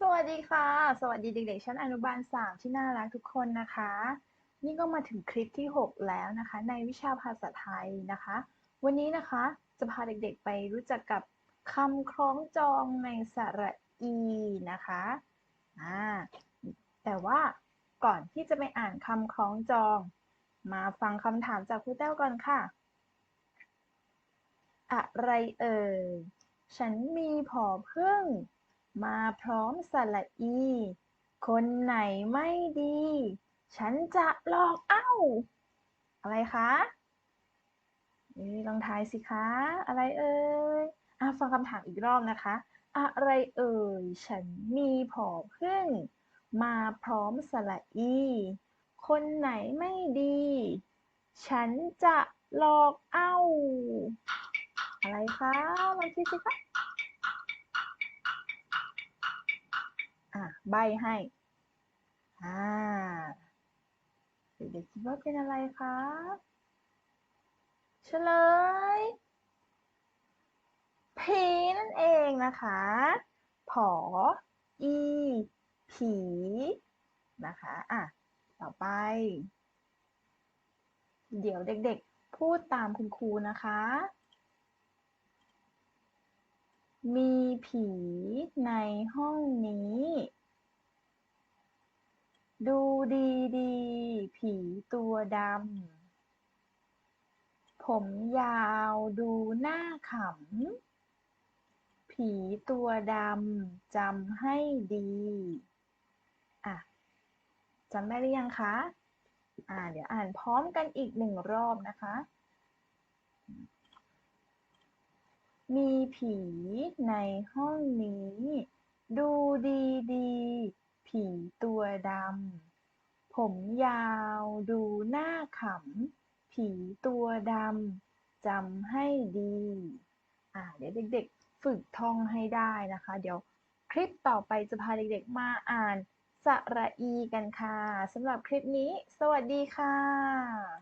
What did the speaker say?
สวัสดีค่ะ สวัสดีเด็กๆชั้นอนุบาล 3 ที่น่ารักทุกคนนะคะ นี่ก็มาถึงคลิปที่ 6 แล้วนะคะ ในวิชาภาษาไทยนะคะ วันนี้นะคะจะพาเด็กๆไปรู้จักกับคำคล้องจองในสระอีนะคะอ่าแต่ว่าก่อนที่จะไปอ่านคำคล้องจอง มาฟังคำถามจากครูแต้วก่อนค่ะ อะไรเอ่ยฉันมีผอพึ่ง มาพร้อมสระอี คนไหนไม่ดี ฉันจะหลอกเอ้า อะไรคะเอ้ลองทายสิคะ อะไรเอ่ยอะฟังคำถามอีกรอบนะคะ อะไรเอ่ย ฉันมีผอพึ่ง มาพร้อมสระอี คนไหนไม่ดี ฉันจะหลอกเอ้า อะไรคะลองคิดสิคะ อะใบให้ อ่าเด็กๆคิดว่าเป็นอะไรคะเฉลยผีนั่นเองนะคะ ผอ อี ผี นะคะ อะ ต่อไป เดี๋ยวเด็กๆ พูดตามคุณครูนะคะ มีผีในห้องนี้ ดูดีดีๆผีตัวดำ ผมยาวดูหน้าขำ ผีตัวดำจำให้ดี อะจำได้หรือยังคะ อ่า เดี๋ยวอ่านพร้อมกันอีกหนึ่งรอบนะคะ มีผีในห้องนี้ ดูดีดีๆผีตัวดำ ผมยาวดูหน้าขำ ผีตัวดำจำให้ดี อ่า เดี๋ยวเด็ก ๆ ฝึกท่องให้ได้นะคะ เดี๋ยวคลิปต่อไปจะพาเด็ก ๆ มาอ่านสระอีกันค่ะสำหรับคลิปนี้ สวัสดีค่ะ